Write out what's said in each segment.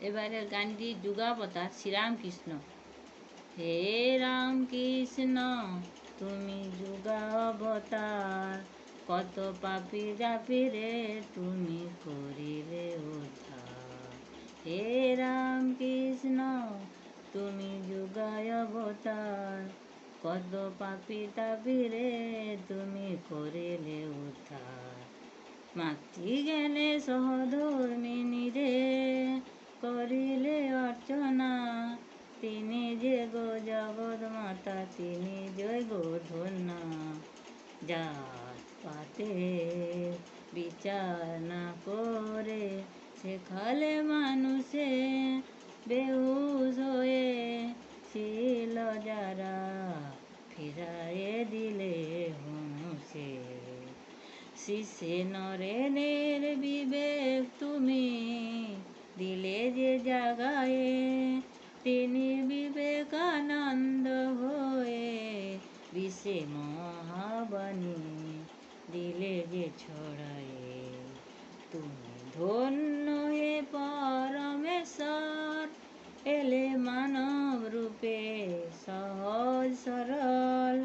এবারের গানটি যুগাবতার শ্রীরামকৃষ্ণ। হে রামকৃষ্ণ, তুমি যুগাবতার কত পাপি জাপিরে তুমি করিলে উদ্ধার। হে রামকৃষ্ণ, তুমি যুগায় অবতার কত পাপি তাপিরে তুমি করিলে উদ্ধার। মাতৃ জ্ঞানে সহধর্মিনী রে করিলে অর্চনা তিনি যে গো জগৎ মাতা তিনি জয় ধন্যা। জাত পাতে বিচার না করে সেখালে মানুষে বেহুশ হয়ে ছিল যারা। ফিরায়ে দিলে হুঁসে শিশে নরেনের বিবেক বিশ্বে মহাবাণী দিলে যে ছড়ায়ে, তুমি ধন্য হে পরমেশ্বর। এলে মানব রূপে সহজ সরল,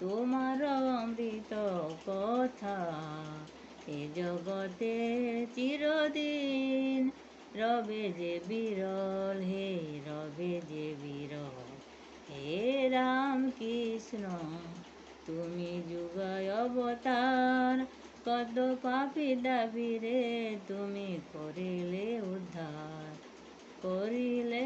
তোমার অমৃত কথা এ জগতে চিরদিন রবে যে বিরল হে রবে যে বিরল হে রাম কৃষ্ণ তুমি যুগায় অবতার। কত পাপি দাবি রে তুমি করিলে উদ্ধার। করিলে